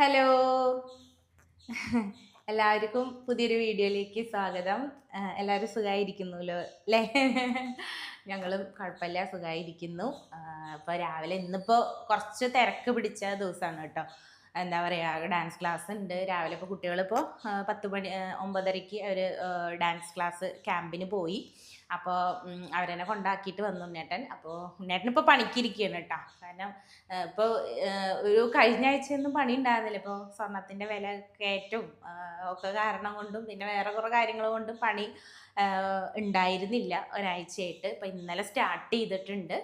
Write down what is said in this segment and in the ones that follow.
Hello. എല്ലാവർക്കും പുതിയൊരു വീഡിയോയിലേക്ക് സ്വാഗതം. എല്ലാവരും സുഖമായിരിക്കുന്നുല്ലോ അല്ലേ? ഞങ്ങളും കുഴപ്പമില്ല സുഖമായിരിക്കുന്നു അപ്പോൾ രാവിലെ ഇന്നിപ്പോൾ കുറച്ച് തിരക്ക് പിടിച്ച ദിവസമാണ് കേട്ടോ. എന്താ പറയുക ഡാൻസ് ക്ലാസ് ഉണ്ട്. രാവിലെ ഇപ്പോൾ കുട്ടികളിപ്പോൾ പത്ത് മണി ഒമ്പതരയ്ക്ക് അവർ ഡാൻസ് ക്ലാസ് ക്യാമ്പിന് പോയി. അപ്പോൾ അവരെന്നെ കൊണ്ടാക്കിയിട്ട് വന്നു ഉണ്ണേട്ടൻ അപ്പോൾ ഉണ്ണേട്ടൻ ഇപ്പോൾ പണിക്കിരിക്കുകയാണ് കേട്ടോ. കാരണം ഇപ്പോൾ ഒരു കഴിഞ്ഞ ആഴ്ചയൊന്നും പണി ഉണ്ടായിരുന്നില്ല. ഇപ്പോൾ സ്വർണത്തിന്റെ വില കയറ്റവും ഒക്കെ കാരണം കൊണ്ടും പിന്നെ വേറെ കുറേ കാര്യങ്ങൾ കൊണ്ടും പണി ഉണ്ടായിരുന്നില്ല ഒരാഴ്ചയായിട്ട്. ഇപ്പോൾ ഇന്നലെ സ്റ്റാർട്ട് ചെയ്തിട്ടുണ്ട്.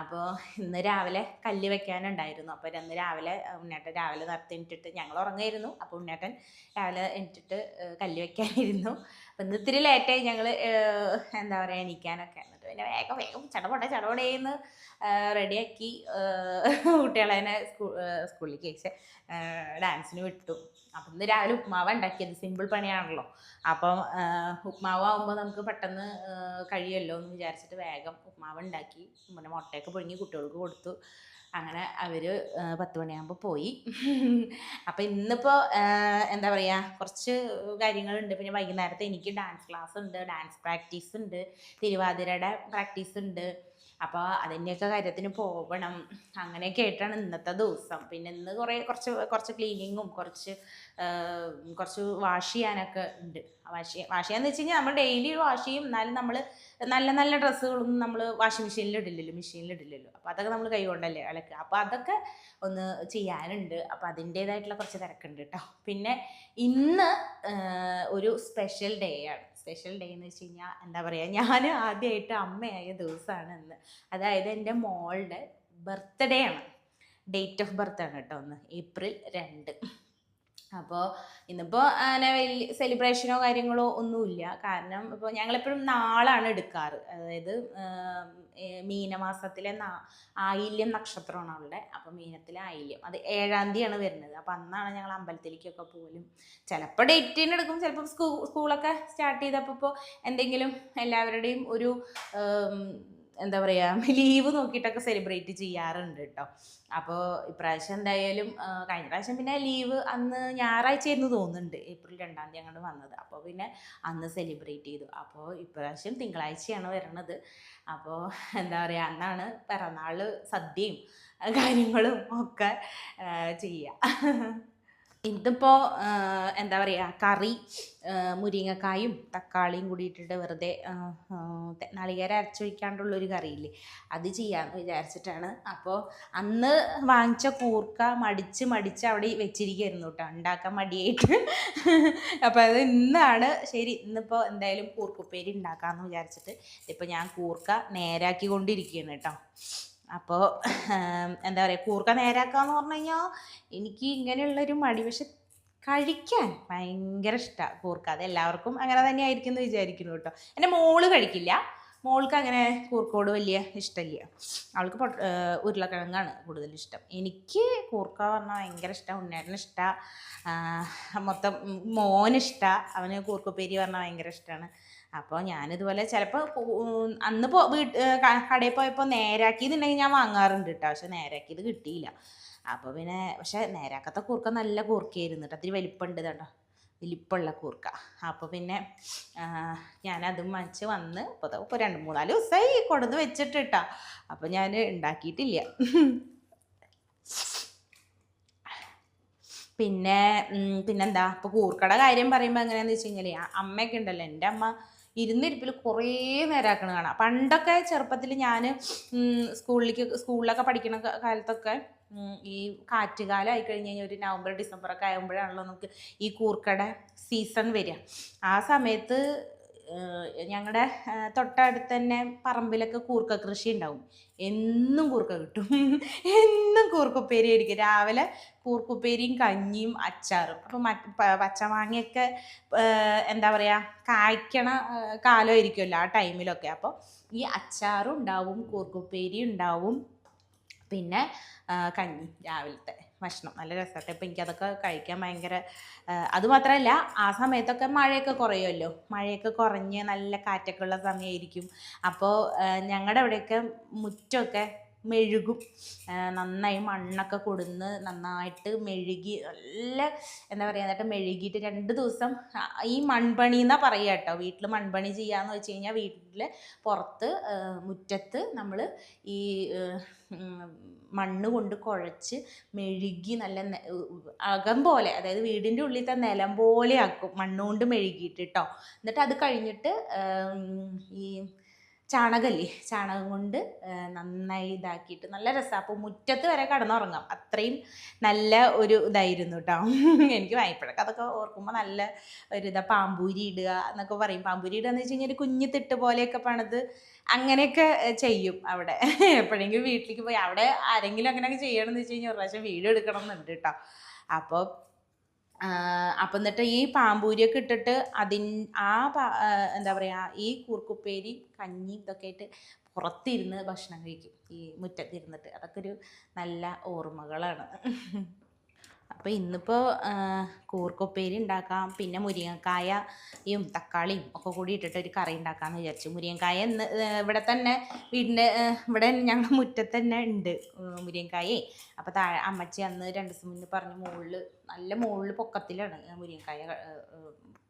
അപ്പോൾ ഇന്ന് രാവിലെ കല്ല് വെക്കാനുണ്ടായിരുന്നു. അപ്പോൾ ഇന്ന് രാവിലെ ഉണ്ണേട്ടൻ രാവിലെ നേരത്തെ എണീറ്റിട്ട് ഞങ്ങൾ ഉറങ്ങായിരുന്നു. അപ്പോൾ ഉണ്ണേട്ടൻ രാവിലെ എണീറ്റിട്ട് കല്ല് വെക്കാനിരുന്നു അപ്പം ഇന്ന് ലേറ്റായി ഞങ്ങൾ എന്താ പറയുക എണീക്കാനൊക്കെ. എന്നിട്ട് പിന്നെ വേഗം വേഗം ചടപട ചടപടേന്ന് റെഡിയാക്കി കുട്ടികളെ തന്നെ സ്കൂ സ്കൂളിലേക്ക് അയച്ച് ഡാൻസിന് വിട്ടു. അപ്പം ഇന്ന് രാവിലെ ഉപ്മാവ് ഉണ്ടാക്കിയത് സിമ്പിൾ പണിയാണല്ലോ. അപ്പം ഉപ്മാവ് ആകുമ്പോൾ നമുക്ക് പെട്ടെന്ന് കഴിയുമല്ലോ എന്ന് വിചാരിച്ചിട്ട് വേഗം ഉപ്മാവ് ഉണ്ടാക്കി പിന്നെ മുട്ടയൊക്കെ പുഴുങ്ങി കുട്ടികൾക്ക് കൊടുത്തു. അങ്ങനെ അവർ പത്ത് മണിയാകുമ്പോൾ പോയി. അപ്പം ഇന്നിപ്പോൾ എന്താ പറയുക കുറച്ച് കാര്യങ്ങളുണ്ട്. പിന്നെ വൈകുന്നേരത്തെ എനിക്ക് ഡാൻസ് ക്ലാസ് ഉണ്ട് ഡാൻസ് പ്രാക്ടീസ് ഉണ്ട് തിരുവാതിരയുടെ പ്രാക്ടീസ് ഉണ്ട്. അപ്പോൾ അതിന്റെയൊക്കെ കാര്യത്തിന് പോകണം അങ്ങനെയൊക്കെ ആയിട്ടാണ് ഇന്നത്തെ ദിവസം. പിന്നെ ഇന്ന് കുറേ കുറച്ച് കുറച്ച് ക്ലീനിങ്ങും കുറച്ച് കുറച്ച് വാഷ് ചെയ്യാനൊക്കെ ഉണ്ട്. വാഷ് വാഷ് ചെയ്യാന്ന് വെച്ച് കഴിഞ്ഞാൽ നമ്മൾ ഡെയിലി വാഷ് ചെയ്യും. എന്നാലും നമ്മൾ നല്ല നല്ല ഡ്രസ്സുകളൊന്നും നമ്മൾ വാഷിംഗ് മെഷീനിൽ ഇടില്ലല്ലോ മെഷീനിൽ ഇടില്ലല്ലോ. അപ്പോൾ അതൊക്കെ നമ്മൾ കൈ കൊണ്ടല്ലേ അലക്കുക. അപ്പോൾ അതൊക്കെ ഒന്ന് ചെയ്യാനുണ്ട്. അപ്പോൾ അതിന്റേതായിട്ടുള്ള കുറച്ച് തിരക്കുണ്ട് കേട്ടോ പിന്നെ ഇന്ന് ഒരു സ്പെഷ്യൽ ഡേ ആണ്. സ്പെഷ്യൽ ഡേ എന്ന് വെച്ച് കഴിഞ്ഞാൽ എന്താ പറയുക ഞാൻ ആദ്യമായിട്ട് അമ്മയായ ദിവസമാണ് ഇന്ന് അതായത് എന്റെ മോളുടെ ബർത്ത്ഡേ ആണ്. ഡേറ്റ് ഓഫ് ബർത്ത് ആണ് കേട്ടോ ഒന്ന് ഏപ്രിൽ രണ്ട്. അപ്പോൾ ഇന്നിപ്പോൾ അങ്ങനെ വലിയ സെലിബ്രേഷനോ കാര്യങ്ങളോ ഒന്നുമില്ല. കാരണം ഇപ്പോൾ ഞങ്ങളെപ്പോഴും നാളാണ് എടുക്കാറ്. അതായത് മീനമാസത്തിലെ നാ ആയില്യം നക്ഷത്രമാണ് അവളുടെ. അപ്പോൾ മീനത്തിലെ ആയില്യം. അത് ഏഴാം തീയതിയാണ് വരുന്നത്. അപ്പോൾ അന്നാണ് ഞങ്ങൾ അമ്പലത്തിലേക്കൊക്കെ പോലും ചിലപ്പോൾ ഡേറ്റിന് എടുക്കും. ചിലപ്പോൾ സ്കൂ സ്കൂളൊക്കെ സ്റ്റാർട്ട് ചെയ്തപ്പോൾ ഇപ്പോൾ എന്തെങ്കിലും എല്ലാവരുടെയും ഒരു എന്താ പറയുക ലീവ് നോക്കിയിട്ടൊക്കെ സെലിബ്രേറ്റ് ചെയ്യാറുണ്ട് കേട്ടോ അപ്പോൾ ഇപ്രാവശ്യം എന്തായാലും കഴിഞ്ഞ പ്രാവശ്യം പിന്നെ ലീവ് അന്ന് ഞായറാഴ്ചയായിരുന്നു തോന്നുന്നുണ്ട്. ഏപ്രിൽ രണ്ടാം തീയതി അങ്ങോട്ട് വന്നത്. അപ്പോൾ പിന്നെ അന്ന് സെലിബ്രേറ്റ് ചെയ്തു. അപ്പോൾ ഇപ്രാവശ്യം തിങ്കളാഴ്ചയാണ് വരണത്. അപ്പോൾ എന്താ പറയുക അന്നാണ് പിറന്നാൾ സദ്യയും കാര്യങ്ങളും ഒക്കെ ചെയ്യുക ഇതിപ്പോൾ എന്താ പറയുക കറി മുരിങ്ങക്കായും തക്കാളിയും കൂടി ഇട്ടിട്ട് വെറുതെ നാളികേരം അരച്ചൊഴിക്കാണ്ടുള്ളൊരു കറിയില്ലേ? അത് ചെയ്യാമെന്ന് വിചാരിച്ചിട്ടാണ്. അപ്പോൾ അന്ന് വാങ്ങിച്ച കൂർക്ക മടിച്ച് മടിച്ച് അവിടെ വെച്ചിരിക്കുകയായിരുന്നു കേട്ടോ ഉണ്ടാക്കാൻ മടിയായിട്ട്. അപ്പോൾ അത് ഇന്നാണ് ശരി ഇന്നിപ്പോൾ എന്തായാലും കൂർക്കുപ്പേരി ഉണ്ടാക്കാമെന്ന് വിചാരിച്ചിട്ട് ഇപ്പോൾ ഞാൻ കൂർക്ക നേരാക്കി കൊണ്ടിരിക്കുകയാണ് കേട്ടോ അപ്പോൾ എന്താ പറയുക കൂർക്ക നേരാക്കാന്ന് പറഞ്ഞു കഴിഞ്ഞാൽ എനിക്ക് ഇങ്ങനെയുള്ളൊരു മടി പക്ഷെ കഴിക്കാൻ ഭയങ്കര ഇഷ്ടമാണ് കൂർക്ക. അത് എല്ലാവർക്കും അങ്ങനെ തന്നെ ആയിരിക്കും എന്ന് വിചാരിക്കുന്നു കേട്ടോ. എന്റെ മോൾ കഴിക്കില്ല. മോൾക്ക് അങ്ങനെ കൂർക്കോട് വലിയ ഇഷ്ടമില്ല അവൾക്ക് പൊട്ട ഉരുളക്കിഴങ്ങാണ് കൂടുതൽ ഇഷ്ടം. എനിക്ക് കൂർക്ക പറഞ്ഞാൽ ഭയങ്കര ഇഷ്ടം ഉണ്ണേട്ടന് ഇഷ്ടമാണ് മൊത്തം മോനിഷ്ടമാണ് അവന് കൂർക്കപ്പേരി പറഞ്ഞാൽ ഭയങ്കര ഇഷ്ടമാണ് അപ്പോൾ ഞാനിതുപോലെ ചിലപ്പോൾ അന്ന് പോ വീട്ട് കടയിൽ പോയപ്പോൾ നേരാക്കിയതുണ്ടെങ്കിൽ ഞാൻ വാങ്ങാറുണ്ട് കേട്ടോ പക്ഷെ നേരാക്കിയത് കിട്ടിയില്ല. അപ്പോൾ പിന്നെ പക്ഷെ നേരാക്കത്തെ കൂർക്ക നല്ല കൂർക്കയായിരുന്നു കേട്ടോ അതിരി വലിപ്പമുണ്ട് കേട്ടോ വലിപ്പമുള്ള കൂർക്ക. അപ്പോൾ പിന്നെ ഞാനതും വാങ്ങിച്ച് വന്ന് ഇപ്പോൾ ഇപ്പോൾ രണ്ട് മൂന്നാൽ ദിവസമായി കൊടുന്ന് വെച്ചിട്ട് കേട്ടോ അപ്പോൾ ഞാൻ ഉണ്ടാക്കിയിട്ടില്ല പിന്നെ പിന്നെന്താ? ഇപ്പോൾ കൂർക്കട കാര്യം പറയുമ്പോൾ എങ്ങനെയാണെന്ന് വെച്ച് കഴിഞ്ഞാൽ അമ്മയൊക്കെ ഉണ്ടല്ലോ. എന്റെ അമ്മ ഇരുന്നിരിപ്പിൽ കുറേ നേരാക്കണ കാണാം. പണ്ടൊക്കെ ചെറുപ്പത്തിൽ ഞാൻ സ്കൂളിലേക്ക് സ്കൂളിലൊക്കെ പഠിക്കുന്ന കാലത്തൊക്കെ ഈ കാറ്റുകാലം ആയി കഴിഞ്ഞ് കഴിഞ്ഞാൽ ഒരു നവംബർ ഡിസംബർ ഒക്കെ ആകുമ്പോഴാണല്ലോ നമുക്ക് ഈ കൂർക്കട സീസൺ വരിക. ആ സമയത്ത് ഞങ്ങളുടെ തൊട്ടടുത്ത് തന്നെ പറമ്പിലൊക്കെ കൂർക്ക കൃഷി ഉണ്ടാവും എന്നും കൂർക്ക കിട്ടും. എന്നും കൂർക്കുപ്പേരി ആയിരിക്കും. രാവിലെ കൂർക്കുപ്പേരിയും കഞ്ഞിയും അച്ചാറും. അപ്പം പച്ചമാങ്ങയൊക്കെ എന്താ പറയുക കായ്ക്കണ കാലമായിരിക്കുമല്ലോ ആ ടൈമിലൊക്കെ. അപ്പോൾ ഈ അച്ചാറും ഉണ്ടാവും കൂർക്കുപ്പേരി ഉണ്ടാവും. പിന്നെ കഞ്ഞി രാവിലത്തെ. ഭക്ഷണം. നല്ല രസമായിട്ട് ഇപ്പം എനിക്കതൊക്കെ കഴിക്കാൻ ഭയങ്കര അതുമാത്രമല്ല ആ സമയത്തൊക്കെ മഴയൊക്കെ കുറയുമല്ലോ. മഴയൊക്കെ കുറഞ്ഞ് നല്ല കാറ്റൊക്കെ ഉള്ള സമയമായിരിക്കും. അപ്പോൾ ഞങ്ങളുടെ അവിടെയൊക്കെ മുറ്റമൊക്കെ മെഴുകും. നന്നായി മണ്ണൊക്കെ കൊടുന്ന് നന്നായിട്ട് മെഴുകി നല്ല എന്താ പറയുക എന്നിട്ട് മെഴുകിയിട്ട് രണ്ട് ദിവസം ഈ മൺപണി എന്നാ പറയുക കേട്ടോ. വീട്ടിൽ മൺപണി ചെയ്യാന്ന് വെച്ച് കഴിഞ്ഞാൽ വീട്ടിൽ പുറത്ത് മുറ്റത്ത് നമ്മൾ ഈ മണ്ണ് കൊണ്ട് കുഴച്ച് മെഴുകി നല്ല അകം പോലെ അതായത് വീടിന്റെ ഉള്ളിലത്തെ നിലം പോലെ ആക്കും മണ്ണുകൊണ്ട് മെഴുകിയിട്ട് കേട്ടോ എന്നിട്ട് അത് കഴിഞ്ഞിട്ട് ഈ ചാണകല്ലേ? ചാണകം കൊണ്ട് നന്നായി ഇതാക്കിയിട്ട് നല്ല രസമാണ് അപ്പോൾ മുറ്റത്ത് വരെ കടന്നുറങ്ങാം. അത്രയും നല്ല ഒരു ഇതായിരുന്നു കേട്ടോ എനിക്ക് വായ്പഴക്കം അതൊക്കെ ഓർക്കുമ്പോൾ നല്ല ഒരു ഇതാ. പാമ്പൂരി ഇടുക എന്നൊക്കെ പറയും. പാമ്പൂരി ഇടുക എന്ന് വെച്ച് കഴിഞ്ഞാൽ ഒരു കുഞ്ഞു തിട്ട് പോലെയൊക്കെ പണിത് അങ്ങനെയൊക്കെ ചെയ്യും അവിടെ. എപ്പോഴെങ്കിലും വീട്ടിലേക്ക് പോയി. അവിടെ ആരെങ്കിലും അങ്ങനെയൊക്കെ ചെയ്യണമെന്ന് വെച്ച് കഴിഞ്ഞാൽ ഒരു പ്രാവശ്യം വീഡിയോ എടുക്കണം എന്നുണ്ട് കേട്ടോ അപ്പോൾ അപ്പം എന്നിട്ട് ഈ പാമ്പൂരിയൊക്കെ ഇട്ടിട്ട് അതിൻ ആ എന്താ പറയുക ഈ കൂർക്കുപ്പേരി കഞ്ഞി ഇതൊക്കെ ആയിട്ട് പുറത്തിരുന്ന് ഭക്ഷണം കഴിക്കും. ഈ മുറ്റത്തിരുന്നിട്ട്. അതൊക്കെ ഒരു നല്ല ഓർമ്മകളാണ്. അപ്പോൾ ഇന്നിപ്പോൾ കൂർക്കുപ്പേരി ഉണ്ടാക്കാം. പിന്നെ മുരിങ്ങക്കായയും തക്കാളിയും ഒക്കെ കൂടി ഇട്ടിട്ട് ഒരു കറി ഉണ്ടാക്കാമെന്ന് വിചാരിച്ചു. മുരിങ്ങക്കായ ഇന്ന് ഇവിടെ തന്നെ വീടിന്റെ ഇവിടെ ഞങ്ങളുടെ മുറ്റത്ത് തന്നെ ഉണ്ട് മുരിങ്ങക്കായേ. അപ്പോൾ താഴെ അമ്മച്ചി അന്ന് രണ്ട് ദിവസം മുന്നേ പറഞ്ഞ് മുകളിൽ നല്ല മുകളിൽ പൊക്കത്തിലാണ് മുരിങ്ങക്കായ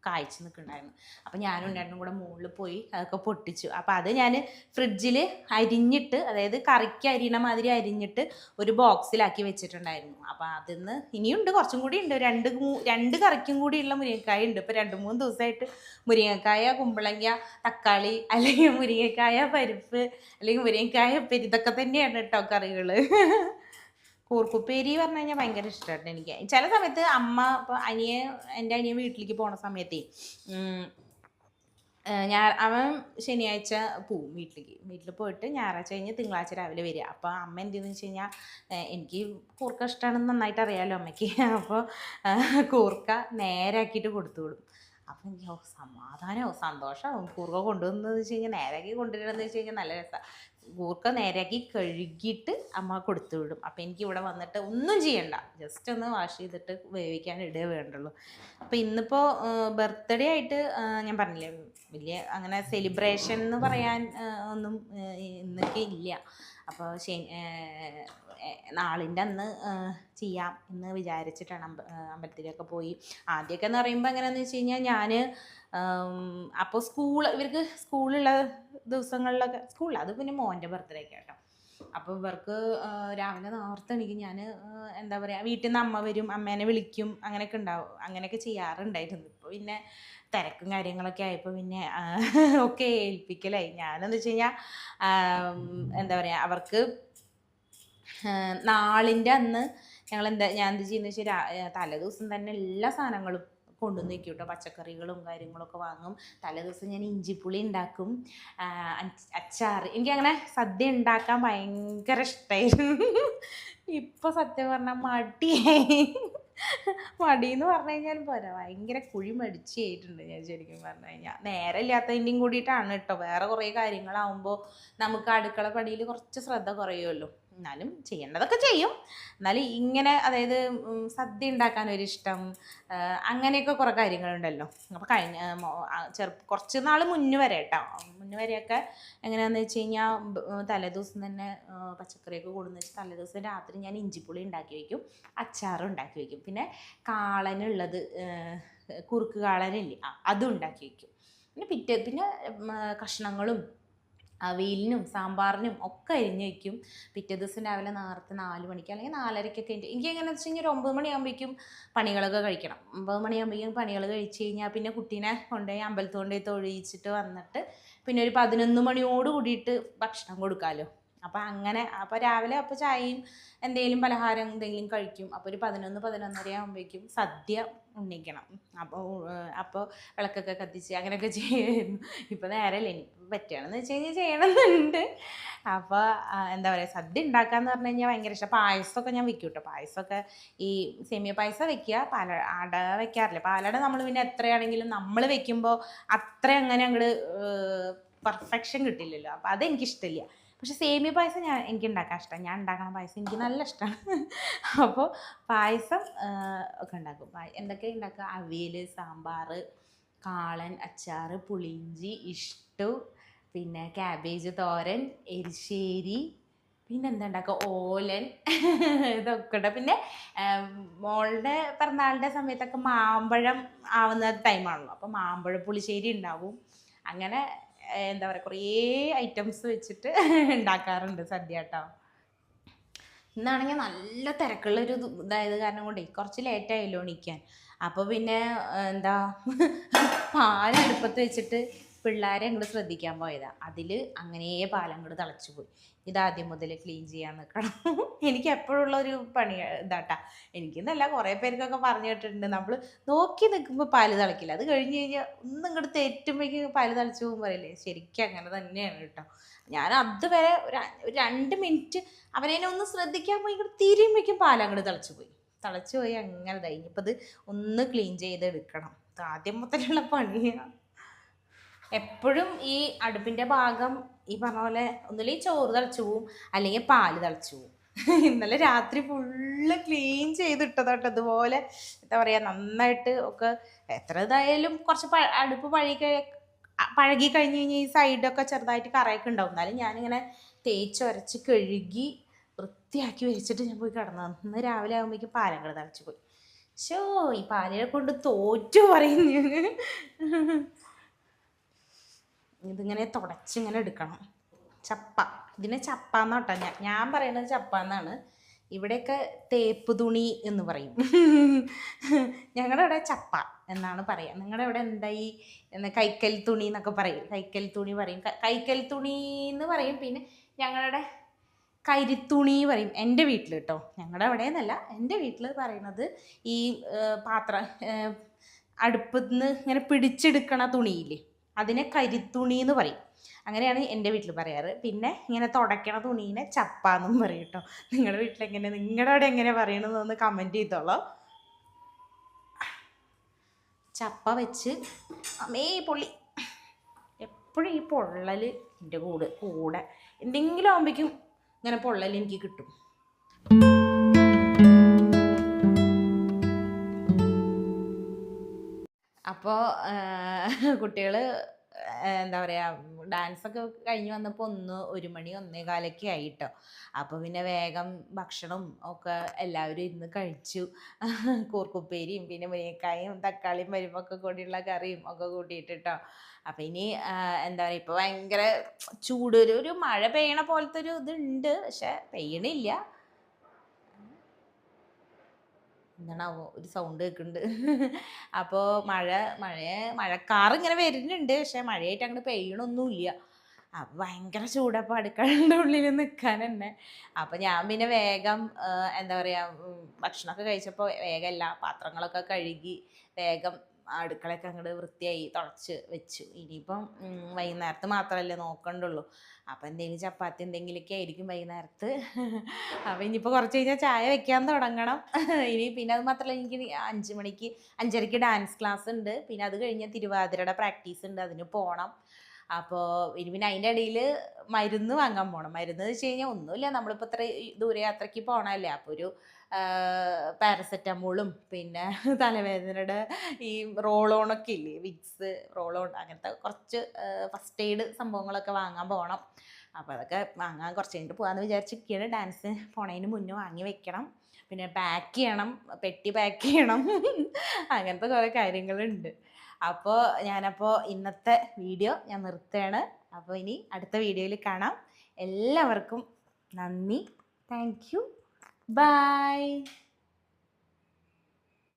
കായ്ച്ചു നിൽക്കുന്നുണ്ടായിരുന്നു അപ്പോൾ ഞാനും ഉണ്ടായിരുന്നു കൂടെ മുകളിൽ പോയി അതൊക്കെ പൊട്ടിച്ചു. അപ്പോൾ അത് ഞാൻ ഫ്രിഡ്ജിൽ അരിഞ്ഞിട്ട് അതായത് കറിക്ക് അരിയണ മാതിരി അരിഞ്ഞിട്ട് ഒരു ബോക്സിലാക്കി വെച്ചിട്ടുണ്ടായിരുന്നു. അപ്പോൾ അതിന്ന് ഇനിയുണ്ട് കുറച്ചും കൂടി ഉണ്ട്. രണ്ട് രണ്ട് കറിക്കും കൂടിയുള്ള മുരിങ്ങക്കായ ഉണ്ട്. ഇപ്പോൾ രണ്ട് മൂന്ന് ദിവസമായിട്ട് മുരിങ്ങക്കായ കുമ്പളങ്ങ തക്കാളി അല്ലെങ്കിൽ മുരിങ്ങക്കായ പരിപ്പ് അല്ലെങ്കിൽ മുരിങ്ങക്കായ ഇതൊക്കെ തന്നെയാണ് കേട്ടോ കറികൾ കൂർക്കുപ്പേരി പറഞ്ഞു കഴിഞ്ഞാൽ ഭയങ്കര ഇഷ്ടമായിട്ട് എനിക്ക്. ചില സമയത്ത് അമ്മ ഇപ്പോൾ അനിയ എന്റെ അനിയൻ വീട്ടിലേക്ക് പോണ സമയത്തേ ഞാൻ അവൻ ശനിയാഴ്ച പോവും വീട്ടിലേക്ക്. വീട്ടിൽ പോയിട്ട് ഞായറാഴ്ച കഴിഞ്ഞ് തിങ്കളാഴ്ച രാവിലെ വരിക. അപ്പോൾ അമ്മ എന്തെന്ന് വെച്ച് കഴിഞ്ഞാൽ എനിക്ക് കൂർക്ക ഇഷ്ടമാണെന്ന് നന്നായിട്ട് അറിയാമല്ലോ അമ്മയ്ക്ക്. അപ്പോൾ കൂർക്ക നേരാക്കിയിട്ട് കൊടുത്തു വിടും അപ്പം എനിക്ക് ഓ സമാധാനമാവും സന്തോഷമാവും കൂർക്ക കൊണ്ടുവന്നത് വെച്ച് കഴിഞ്ഞാൽ നേരാക്കി കൊണ്ടുവരണമെന്ന് വെച്ച് കഴിഞ്ഞാൽ നല്ല രസമാണ് കൂർക്ക നേരാക്കി കഴുകിയിട്ട് അമ്മ കൊടുത്തു വിടും. അപ്പം എനിക്ക് ഇവിടെ വന്നിട്ട് ഒന്നും ചെയ്യണ്ട. ജസ്റ്റ് ഒന്ന് വാഷ് ചെയ്തിട്ട് വേവിക്കാൻ ഇടുക വേണ്ടുള്ളൂ. അപ്പം ഇന്നിപ്പോൾ ബർത്ത്ഡേ ആയിട്ട് ഞാൻ പറഞ്ഞില്ലേ വലിയ അങ്ങനെ സെലിബ്രേഷൻ എന്ന് പറയാൻ ഒന്നും ഇന്നൊക്കെ ഇല്ല. അപ്പോൾ ശനി നാളിന്റെ അന്ന് ചെയ്യാം എന്ന് വിചാരിച്ചിട്ടാണ് അമ്പ അമ്പലത്തിലൊക്കെ പോയി. ആദ്യമൊക്കെ എന്ന് പറയുമ്പോൾ എങ്ങനെയാണെന്ന് വെച്ച് കഴിഞ്ഞാൽ ഞാൻ അപ്പോൾ സ്കൂൾ ഇവർക്ക് സ്കൂളുള്ള ദിവസങ്ങളിലൊക്കെ സ്കൂളിൽ അത് പിന്നെ മോന്റെ ബർത്ത്ഡേ ഒക്കെ കേട്ടോ അപ്പോൾ ഇവർക്ക് രാവിലെ നേരത്തെ ഞാൻ എന്താ പറയുക വീട്ടിൽ നിന്ന് അമ്മ വരും അമ്മേനെ വിളിക്കും അങ്ങനെയൊക്കെ ഉണ്ടാവും അങ്ങനെയൊക്കെ ചെയ്യാറുണ്ടായിരുന്നു. ഇപ്പോൾ പിന്നെ തിരക്കും കാര്യങ്ങളൊക്കെ ആയപ്പോൾ പിന്നെ ഒക്കെ ഏൽപ്പിക്കലായി. ഞാനെന്ന് വെച്ച് കഴിഞ്ഞാൽ എന്താ പറയുക അവർക്ക് നാളിന്റെ അന്ന് ഞങ്ങൾ എന്താ ഞാൻ എന്ത് ചെയ്യുന്നത് വെച്ചാൽ തലേദിവസം തന്നെ എല്ലാ സാധനങ്ങളും കൊണ്ടുവന്ന് വെക്കും കേട്ടോ പച്ചക്കറികളും കാര്യങ്ങളൊക്കെ വാങ്ങും. തലേദിവസം ഞാൻ ഇഞ്ചിപ്പുളി ഉണ്ടാക്കും. അച്ചാർ എനിക്ക് അങ്ങനെ സദ്യ ഉണ്ടാക്കാൻ ഭയങ്കര ഇഷ്ടമായിരുന്നു ഇപ്പോൾ സത്യം പറഞ്ഞാൽ മടിയായി. മടി എന്ന് പറഞ്ഞു കഴിഞ്ഞാൽ പോരാ. ഭയങ്കര കുഴി ഞാൻ ശരിക്കും പറഞ്ഞു കഴിഞ്ഞാൽ നേരെ ഇല്ലാത്തതിന്റെയും കൂടിയിട്ടാണ് കേട്ടോ വേറെ കുറേ കാര്യങ്ങളാവുമ്പോൾ നമുക്ക് അടുക്കള പണിയിൽ കുറച്ച് ശ്രദ്ധ കുറയുമല്ലോ എന്നാലും ചെയ്യേണ്ടതൊക്കെ ചെയ്യും. എന്നാലും ഇങ്ങനെ അതായത് സദ്യ സദ്യ ഒരു ഇഷ്ടം അങ്ങനെയൊക്കെ കുറേ കാര്യങ്ങളുണ്ടല്ലോ. അപ്പോൾ കഴിഞ്ഞ ചെറുപ്പ കുറച്ച് നാൾ മുന്നു വരെ കേട്ടോ മുന്നു വരെയൊക്കെ എങ്ങനെയാണെന്ന് വെച്ച് കഴിഞ്ഞാൽ തലേദിവസം തന്നെ പച്ചക്കറിയൊക്കെ കൊടുന്ന് വെച്ച് തലേദിവസം രാത്രി ഞാൻ ഇഞ്ചിപ്പുളി ഉണ്ടാക്കി വയ്ക്കും അച്ചാറും ഉണ്ടാക്കി വയ്ക്കും പിന്നെ കാളനുള്ളത് കുറുക്ക് കാളനില്ലേ അതും ഉണ്ടാക്കി വയ്ക്കും പിന്നെ പിറ്റേ പിന്നെ കഷ്ണങ്ങളും അവിയലിനും സാമ്പാറിനും ഒക്കെ അരിഞ്ഞ് വയ്ക്കും പിറ്റേ ദിവസം രാവിലെ നേരത്തെ നാല് മണിക്ക് അല്ലെങ്കിൽ നാലരയ്ക്കൊക്കെ എനിക്ക് എങ്ങനെയാണെന്ന് വെച്ച് കഴിഞ്ഞാൽ ഒരു ഒമ്പത് മണിയാകുമ്പോഴേക്കും പണികളൊക്കെ കഴിക്കണം. ഒമ്പത് മണിയാകുമ്പോഴേക്കും പണികൾ കഴിച്ച് കഴിഞ്ഞാൽ പിന്നെ കുട്ടീനെ കൊണ്ടുപോയി അമ്പലത്തിൽ കൊണ്ടുപോയി തൊഴിയിച്ചിട്ട് വന്നിട്ട് പിന്നെ ഒരു പതിനൊന്ന് മണിയോട് കൂടിയിട്ട് ഭക്ഷണം കൊടുക്കാമല്ലോ അപ്പം അങ്ങനെ അപ്പോൾ രാവിലെ അപ്പോൾ ചായയും എന്തെങ്കിലും പലഹാരം എന്തെങ്കിലും കഴിക്കും. അപ്പോൾ ഒരു പതിനൊന്ന് പതിനൊന്നര ആകുമ്പോഴേക്കും സദ്യ ഉണ്ണിക്കണം. അപ്പോൾ അപ്പോൾ വിളക്കൊക്കെ കത്തിച്ച് അങ്ങനെയൊക്കെ ചെയ്യുമായിരുന്നു. ഇപ്പോൾ നേരമല്ല ഇനി പറ്റുകയാണെന്ന് വെച്ച് കഴിഞ്ഞാൽ ചെയ്യണമെന്നുണ്ട്. അപ്പോൾ എന്താ പറയുക സദ്യ ഉണ്ടാക്കാന്ന് പറഞ്ഞു കഴിഞ്ഞാൽ ഭയങ്കര ഇഷ്ടം. പായസമൊക്കെ ഞാൻ വെക്കും കേട്ടോ. പായസമൊക്കെ ഈ സെമിയ പായസം വെക്കുക പാല അട വെക്കാറില്ല. പാലട നമ്മൾ പിന്നെ എത്രയാണെങ്കിലും നമ്മൾ വെക്കുമ്പോൾ അത്ര അങ്ങനെ അങ്ങോട്ട് പെർഫെക്ഷൻ കിട്ടില്ലല്ലോ. അപ്പോൾ അതെനിക്കിഷ്ടമില്ല. പക്ഷെ സേമിയ പായസം ഞാൻ എനിക്ക് ഉണ്ടാക്കാൻ ഇഷ്ടം. ഞാൻ ഉണ്ടാക്കണ പായസം എനിക്ക് നല്ല ഇഷ്ടമാണ് അപ്പോൾ പായസം ഒക്കെ ഉണ്ടാക്കും. എന്തൊക്കെ ഉണ്ടാക്കുക? അവിയൽ സാമ്പാർ കാളൻ അച്ചാർ പുളിഞ്ചി ഇഷ്ടു പിന്നെ ക്യാബേജ് തോരൻ എരിശ്ശേരി പിന്നെ എന്താ ഉണ്ടാക്കുക? ഓലൻ ഇതൊക്കെ ഉണ്ട്. പിന്നെ മോളുടെ പിറന്നാളിന്റെ സമയത്തൊക്കെ മാമ്പഴം ആവുന്ന ടൈമാണല്ലോ അപ്പോൾ മാമ്പഴ പുളിശ്ശേരി ഉണ്ടാവും. അങ്ങനെ എന്താ പറയുക കുറേ ഐറ്റംസ് വെച്ചിട്ട് ഉണ്ടാക്കാറുണ്ട് സദ്യ കേട്ടോ ഇന്നാണെങ്കിൽ നല്ല തിരക്കുള്ളൊരു ഇത് ഇതായത് കാരണം കൊണ്ടേ കുറച്ച് ലേറ്റായല്ലോ എണീക്കാൻ. അപ്പോൾ പിന്നെ എന്താ പാൽ അടുപ്പത്ത് വെച്ചിട്ട് പിള്ളേരെ അങ്ങോട്ട് ശ്രദ്ധിക്കാൻ പോയതാണ് അതിൽ അങ്ങനെ പാലങ്ങോട്ട് തിളച്ചു പോയി. ഇതാദ്യം മുതൽ ക്ലീൻ ചെയ്യാൻ നിൽക്കണം എനിക്ക് എപ്പോഴുള്ള ഒരു പണി ഇതാട്ടാ. എനിക്കെന്നല്ല കുറേ പേർക്കൊക്കെ പറഞ്ഞു കേട്ടിട്ടുണ്ട്. നമ്മൾ നോക്കി നിൽക്കുമ്പോൾ പാൽ തിളക്കില്ല. അത് കഴിഞ്ഞ് കഴിഞ്ഞാൽ ഒന്നും ഇങ്ങോട്ട് തെറ്റുമ്പോഴേക്കും പാൽ തിളച്ചു പോകും പറയില്ലേ? ശരിക്കും അങ്ങനെ തന്നെയാണ് കേട്ടോ. ഞാൻ അതുവരെ ഒരു രണ്ട് മിനിറ്റ് അവനെ ഒന്ന് ശ്രദ്ധിക്കാൻ പോയി ഇങ്ങോട്ട് തിരിയുമ്പോഴേക്കും പാലങ്ങോട്ട് തിളച്ചു പോയി. തിളച്ചു പോയി അങ്ങനെ ഇതായി ഇനിയിപ്പോൾ ഇത് ഒന്ന് ക്ലീൻ ചെയ്തെടുക്കണം. അത് ആദ്യം മുതലുള്ള പണിയാണ് എപ്പോഴും ഈ അടുപ്പിന്റെ ഭാഗം ഈ പറഞ്ഞ പോലെ ഒന്നുമില്ലെങ്കിൽ ചോറ് തിളച്ചു പോവും അല്ലെങ്കിൽ പാൽ തിളച്ചു പോവും. ഇന്നലെ രാത്രി ഫുള്ള് ക്ലീൻ ചെയ്തിട്ടതോട്ട്. അതുപോലെ എന്താ പറയുക നന്നായിട്ട് ഒക്കെ എത്ര ഇതായാലും കുറച്ച് അടുപ്പ് പഴകി പഴകി കഴിഞ്ഞ് കഴിഞ്ഞാൽ ഈ സൈഡൊക്കെ ചെറുതായിട്ട് കറയൊക്കെ ഉണ്ടാവും. എന്നാലും ഞാനിങ്ങനെ തേച്ചൊരച്ച് കഴുകി വൃത്തിയാക്കി വെച്ചിട്ട് ഞാൻ പോയി കിടന്നു. അന്ന് രാവിലെ ആകുമ്പോഴേക്കും പാലങ്ങൾ തളച്ചു പോയി. ഷോ ഈ പാലിനെ കൊണ്ട് തോറ്റു പറയുന്നു ഇതിങ്ങനെ തുടച്ചിങ്ങനെ എടുക്കണം. ചപ്പ. ഇതിനെ ചപ്പ എന്നാട്ടോ ഞാൻ. ഞാൻ പറയുന്നത് ചപ്പ എന്നാണ് ഇവിടെയൊക്കെ തേപ്പ് തുണി എന്ന് പറയും. ഞങ്ങളുടെ ഇവിടെ ചപ്പ എന്നാണ് പറയുക നിങ്ങളുടെ ഇവിടെ എന്തായി? എന്താ കൈക്കൽ തുണി എന്നൊക്കെ പറയും. കൈക്കൽ തുണി പറയും. കൈക്കൽ തുണി എന്ന് പറയും. പിന്നെ ഞങ്ങളുടെ കരിത്തുണി പറയും. എന്റെ വീട്ടിൽ കേട്ടോ ഞങ്ങളുടെ അവിടെ എന്നല്ല എന്റെ വീട്ടിൽ പറയുന്നത് ഈ പാത്രം അടുപ്പത്ത് നിന്ന് ഇങ്ങനെ പിടിച്ചെടുക്കണ തുണിയില്ലേ? അതിനെ കരിത്തുണി എന്ന് പറയും. അങ്ങനെയാണ് എന്റെ വീട്ടിൽ പറയാറ്. പിന്നെ ഇങ്ങനെ തുടയ്ക്കണ തുണീനെ ചപ്പാന്നും പറയും കേട്ടോ. നിങ്ങളുടെ വീട്ടിലെങ്ങനെ? നിങ്ങളുടെ അവിടെ എങ്ങനെ പറയണമെന്നൊന്ന് കമന്റ് ചെയ്തോളൂ. ചപ്പ വെച്ച് അമ്മേ പൊള്ളി. എപ്പോഴും ഈ പൊള്ളൽ എന്റെ കൂടെ കൂടെ. എന്തെങ്കിലും ആകുമ്പോഴേക്കും ഇങ്ങനെ പൊള്ളൽ എനിക്ക് കിട്ടും. അപ്പോൾ കുട്ടികൾ എന്താ പറയുക ഡാൻസൊക്കെ കഴിഞ്ഞ് വന്നപ്പോൾ ഒന്ന് ഒരു മണി ഒന്നേ കാലൊക്കെ ആയിട്ടോ. അപ്പോൾ പിന്നെ വേഗം ഭക്ഷണം ഒക്കെ എല്ലാവരും ഇരുന്ന് കഴിച്ചു. കൂർക്കുപ്പേരിയും പിന്നെ മുരിങ്ങക്കായും തക്കാളിയും പരിപ്പൊക്കെ കൂടിയുള്ള കറിയും ഒക്കെ കൂട്ടിയിട്ടിട്ടോ. അപ്പം ഇനി എന്താ പറയുക ഇപ്പോൾ ഭയങ്കര ചൂട്. ഒരു മഴ പെയ്യണ പോലത്തെ ഒരു ഇതുണ്ട്. പക്ഷെ പെയ്യണില്ല. എന്താണാവോ ഒരു സൗണ്ട് കേൾക്കുന്നുണ്ട് അപ്പോൾ മഴ മഴ മഴക്കാറിങ്ങനെ വരുന്നുണ്ട്. പക്ഷെ മഴയായിട്ട് അങ്ങോട്ട് പെയ്യണമൊന്നുമില്ല അപ്പം ഭയങ്കര ചൂടപ്പോൾ അടുക്കളയുടെ ഉള്ളിൽ നിൽക്കാൻ തന്നെ. അപ്പം ഞാൻ പിന്നെ വേഗം എന്താ പറയുക ഭക്ഷണമൊക്കെ കഴിച്ചപ്പോൾ വേഗം എല്ലാ പാത്രങ്ങളൊക്കെ കഴുകി വേഗം അടുക്കളയൊക്കെ അങ്ങോട്ട് വൃത്തിയായി തുടച്ച് വെച്ചു. ഇനിയിപ്പം വൈകുന്നേരത്ത് മാത്രമല്ലേ നോക്കണ്ടുള്ളൂ. അപ്പം എന്തെങ്കിലും ചപ്പാത്തി എന്തെങ്കിലുമൊക്കെ ആയിരിക്കും വൈകുന്നേരത്ത്. അപ്പം ഇനിയിപ്പോൾ കുറച്ച് കഴിഞ്ഞാൽ ചായ വെക്കാൻ തുടങ്ങണം. ഇനി പിന്നെ അത് മാത്രമല്ല എനിക്ക് അഞ്ച് മണിക്ക് അഞ്ചരയ്ക്ക് ഡാൻസ് ക്ലാസ് ഉണ്ട്. പിന്നെ അത് കഴിഞ്ഞാൽ തിരുവാതിരയുടെ പ്രാക്ടീസ് ഉണ്ട് അതിന് പോകണം അപ്പോൾ ഇനി പിന്നെ അതിന്റെ ഇടയിൽ മരുന്ന് വാങ്ങാൻ പോകണം മരുന്ന് വെച്ച് കഴിഞ്ഞാൽ ഒന്നുമില്ല നമ്മളിപ്പോൾ ഇത്ര ദൂരയാത്രയ്ക്ക് പോകണമല്ലേ അപ്പോൾ ഒരു പാരസെറ്റമോളും പിന്നെ തലവേദനയുടെ ഈ റോളോണൊക്കെ ഇല്ലേ? വിക്സ് റോളോൺ അങ്ങനത്തെ കുറച്ച് ഫസ്റ്റ് എയ്ഡ് സംഭവങ്ങളൊക്കെ വാങ്ങാൻ പോകണം അപ്പോൾ അതൊക്കെ വാങ്ങാൻ കുറച്ച് കഴിഞ്ഞിട്ട് പോകാമെന്ന് വിചാരിച്ചിരിക്കുകയാണ് ഡാൻസ് പോണതിന് മുന്നേ വാങ്ങി വെക്കണം. പിന്നെ പാക്ക് ചെയ്യണം പെട്ടി പാക്ക് ചെയ്യണം. അങ്ങനത്തെ കുറേ കാര്യങ്ങളുണ്ട്. അപ്പോൾ ഞാനപ്പോൾ ഇന്നത്തെ വീഡിയോ ഞാൻ നിർത്തുകയാണ്. അപ്പോൾ ഇനി അടുത്ത വീഡിയോയിൽ കാണാം. എല്ലാവർക്കും നന്ദി. Thank Bye.